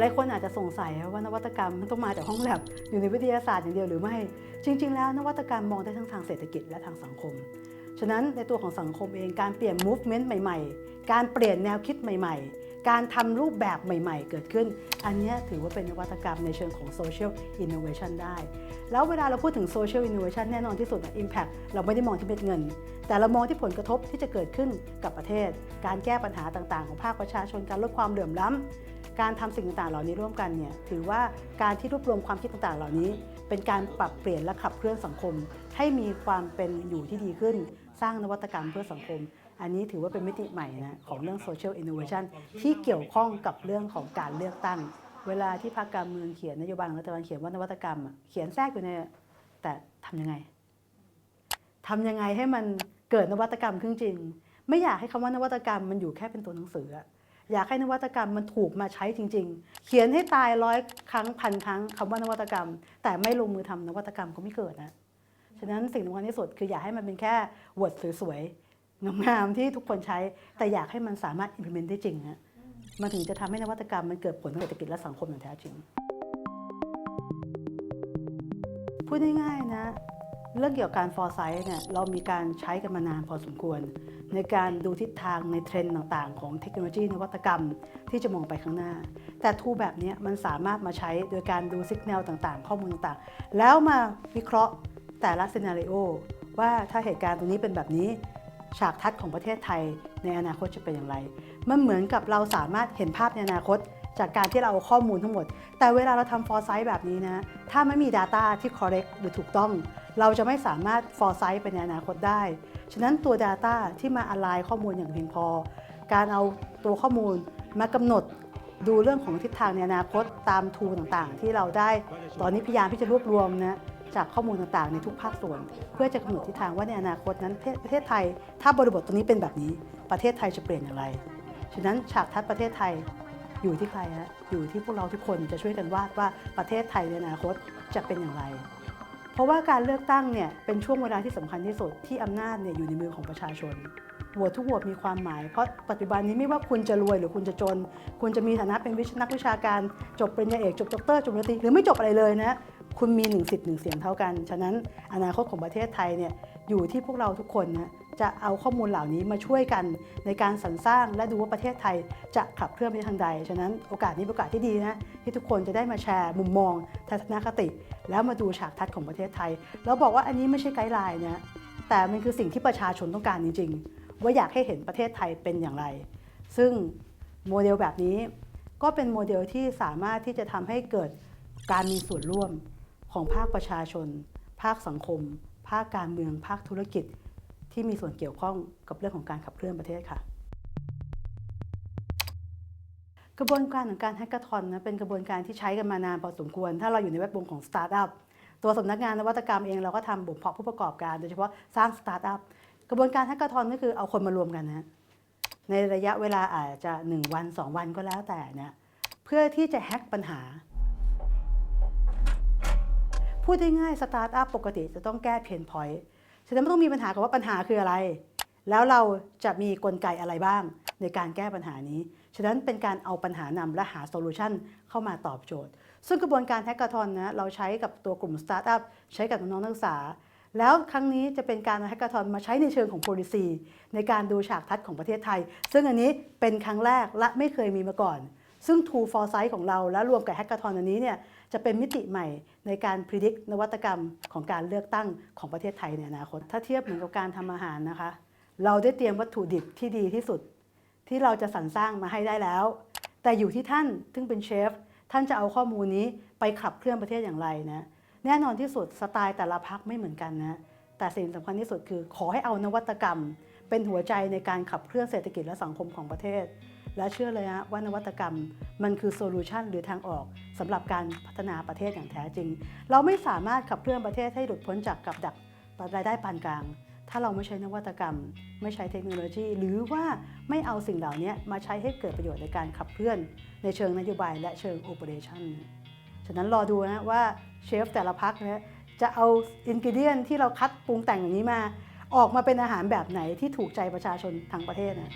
หลายคนอาจจะสงสัยว่านวัตกรรมมันต้องมาจากห้องแลบอยู่ในวิทยาศาสตร์อย่างเดียวหรือไม่ จริง ๆ แล้วนวัตกรรมมองได้ทั้งทางเศรษฐกิจและทางสังคม ฉะนั้นในตัวของสังคมเองการเปลี่ยน movement ใหม่ ๆ การเปลี่ยนแนวคิดใหม่ ๆ การทำรูปแบบใหม่ ๆ เกิดขึ้น อันนี้ถือว่าเป็นนวัตกรรมในเชิงของ social innovation ได้ แล้วเวลาเราพูดถึง social innovation แน่นอนที่สุดอะ impact เราไม่ได้มองที่เม็ดเงิน แต่เรามองที่ผลกระทบที่จะเกิดขึ้นกับประเทศ การแก้ปัญหาต่างๆ ของภาคประชาชนการลดความเหลื่อมล้ำการทำสิ่งต่างๆ เหล่านี้ร่วมกันเนี่ยถือว่าการที่รวบรวมความคิดต่างๆ เหล่านี้ เป็นการปรับเปลี่ยนและขับเคลื่อนสังคม ให้มีความเป็นอยู่ที่ดีขึ้น สร้างนวัตกรรมเพื่อสังคม อันนี้ถือว่าเป็นมิติใหม่นะของเรื่อง social innovation ที่เกี่ยวข้องกับเรื่องของการเลือกตั้ง เวลาที่พรรคการเมืองเขียนนโยบายของรัฐบาลเขียนว่านวัตกรรมอะเขียนแทรกอยู่ในแต่ทำยังไงทำยังไงให้มันเกิดนวัตกรรมขึ้นจริง ไม่อยากให้คำว่านวัตกรรมมันอยู่แค่เป็นตัวหนังสืออะอยากให้นวัตกรรมมันถูกมาใช้จริง ๆ เขียนให้ตายร้อยครั้งพันครั้งคำว่านวัตกรรม แต่ไม่ลงมือทำนวัตกรรมก็ไม่เกิดนะ ฉะนั้นสิ่งสำคัญที่สุดคืออยากให้มันเป็นแค่วอดสวยๆ งามๆที่ทุกคนใช้แต่อยากให้มันสามารถ implement ได้จริงนะมันถึงจะทำให้นวัตกรรมมันเกิดผลทางเศรษฐกิจและสังคมอย่างแท้จริง พูดง่ายๆนะ เรื่องเกี่ยวกับการ foresight เนี่ยเรามีการใช้กันมานานพอสมควร ในการดูทิศทางในเทรนด์ต่างๆ ของเทคโนโลยีนวัตกรรมที่จะมองไปข้างหน้า แต่ทูแบบนี้มันสามารถมาใช้โดยการดูสัญญาณต่างๆ ข้อมูลต่างๆ แล้วมาวิเคราะห์แต่ละซีนารีโอว่าถ้าเหตุการณ์ตรงนี้เป็นแบบนี้ ฉากทัศน์ของประเทศไทยในอนาคตจะเป็นอย่างไร มันเหมือนกับเราสามารถเห็นภาพในอนาคต จากการที่เราเอาข้อมูลทั้งหมด แต่เวลาเราทำ foresight แบบนี้นะ ถ้าไม่มี Data ที่ correct หรือถูกต้อง เราจะไม่สามารถ foresight ไปในอนาคตได้ ฉะนั้นตัว Data ที่มา align ข้อมูลอย่างเพียงพอ การเอาตัวข้อมูลมากำหนด ดูเรื่องของทิศทางในอนาคตตามทูต่างๆ ที่เราได้ตอนนี้พยายามที่จะรวบรวมนะจากข้อมูลต่างๆ ในทุกภาคส่วน เพื่อจะกำหนดทิศทางว่าในอนาคตนั้นประเทศไทย ถ้าบริบทตรงนี้เป็นแบบนี้ ประเทศไทยจะเปลี่ยนอย่างไร ฉะนั้นฉากทัศน์ประเทศไทยอยู่ที่ใครฮะอยู่ที่พวกเราทุกคนจะช่วยกันวาดว่าประเทศไทยในอนาคตจะเป็นอย่างไร เพราะว่าการเลือกตั้งเนี่ยเป็นช่วงเวลาที่สำคัญที่สุดที่อำนาจเนี่ยอยู่ในมือของประชาชน หัวทุกโหวมีความหมาย เพราะปัจจุบันนี้ไม่ว่าคุณจะรวยหรือคุณจะจน คุณจะมีฐานะเป็นวิชนักวิชาการ จบปริญญาเอกจบด็อกเตอร์จบปริญญาตรีหรือไม่จบอะไรเลยนะคุณมีหนึ่งสิทธิ์หนึ่งเสียงเท่ากัน ฉะนั้นอนาคตของประเทศไทยเนี่ยอยู่ที่พวกเราทุกคนนะจะเอาข้อมูลเหล่านี้มาช่วยกันในการสรรสร้างและดูว่าประเทศไทยจะขับเคลื่อนไปทางใด ฉะนั้นโอกาสนี้เป็นโอกาสที่ดีนะที่ทุกคนจะได้มาแชร์มุมมอง ทัศนคติ แล้วมาดูฉากทัศน์ของประเทศไทย แล้วบอกว่าอันนี้ไม่ใช่ไกด์ไลน์นะแต่มันคือสิ่งที่ประชาชนต้องการจริง ๆ ว่าอยากให้เห็นประเทศไทยเป็นอย่างไร ซึ่งโมเดลแบบนี้ก็เป็นโมเดลที่สามารถที่จะทำให้เกิดการมีส่วนร่วมของภาคประชาชน ภาคสังคม ภาคการเมือง ภาคธุรกิจ ที่มีส่วนเกี่ยวข้องกับเรื่องของการขับเคลื่อนประเทศค่ะ กระบวนการของการแฮกเกอร์ทอนนะเป็นกระบวนการที่ใช้กันมานานพอสมควร ถ้าเราอยู่ในแวดวงของสตาร์ทอัพตัวสำนักงานนวัตกรรมเองเราก็ทำบ่มเพาะผู้ประกอบการ โดยเฉพาะสร้างสตาร์ทอัพ กระบวนการแฮกเกอร์ทอนก็คือเอาคนมารวมกันนะในระยะเวลาอาจจะ 1 วัน 2 วันก็แล้วแต่เนี่ยเพื่อที่จะแฮกปัญหา พูดได้ง่ายสตาร์ทอัพปกติจะต้องแก้เพนพอยต์ฉะนั้นไม่ต้องมีปัญหากับว่าปัญหาคืออะไร แล้วเราจะมีกลไกอะไรบ้างในการแก้ปัญหานี้ ฉะนั้นเป็นการเอาปัญหานำและหาโซลูชันเข้ามาตอบโจทย์ ซึ่งกระบวนการแฮกเกอร์ทอนนะเราใช้กับตัวกลุ่มสตาร์ทอัพใช้กับน้องนักศึกษา แล้วครั้งนี้จะเป็นการเอาแฮกเกอร์ทอนมาใช้ในเชิงของ policy ในการดูฉากทัศน์ของประเทศไทย ซึ่งอันนี้เป็นครั้งแรกและไม่เคยมีมาก่อน ซึ่ง Tool Foresight ของเราและรวมกับแฮกเกอร์ทอนอันนี้เนี่ยจะเป็นมิติใหม่ในการพิจิตรนวัตกรรมของการเลือกตั้งของประเทศไทยในอนาคต ถ้าเทียบเหมือนกับการทำอาหารนะคะ เราได้เตรียมวัตถุดิบที่ดีที่สุด ที่เราจะสรรสร้างมาให้ได้แล้ว แต่อยู่ที่ท่านซึ่งเป็นเชฟท่านจะเอาข้อมูลนี้ไปขับเคลื่อนประเทศอย่างไรนะ แน่นอนที่สุดสไตล์แต่ละพักไม่เหมือนกันนะแต่สิ่งสำคัญที่สุดคือ ขอให้เอานวัตกรรม เป็นหัวใจในการขับเคลื่อนเศรษฐกิจและสังคมของประเทศ และเชื่อเลยฮะว่านวัตกรรมมันคือโซลูชันหรือทางออกสำหรับการพัฒนาประเทศอย่างแท้จริง เราไม่สามารถขับเคลื่อนประเทศให้หลุดพ้นจากกับดักรายได้ปานกลาง ถ้าเราไม่ใช้นวัตกรรม ไม่ใช้เทคโนโลยี หรือว่าไม่เอาสิ่งเหล่านี้มาใช้ให้เกิดประโยชน์ในการขับเคลื่อน ในเชิงนโยบายและเชิงโอเปอเรชั่น ฉะนั้นรอดูนะว่าเชฟแต่ละพักนะจะเอาอินกิเดียนที่เราคัดปรุงแต่งอย่างนี้มา ออกมาเป็นอาหารแบบไหนที่ถูกใจประชาชนทั้งประเทศนะ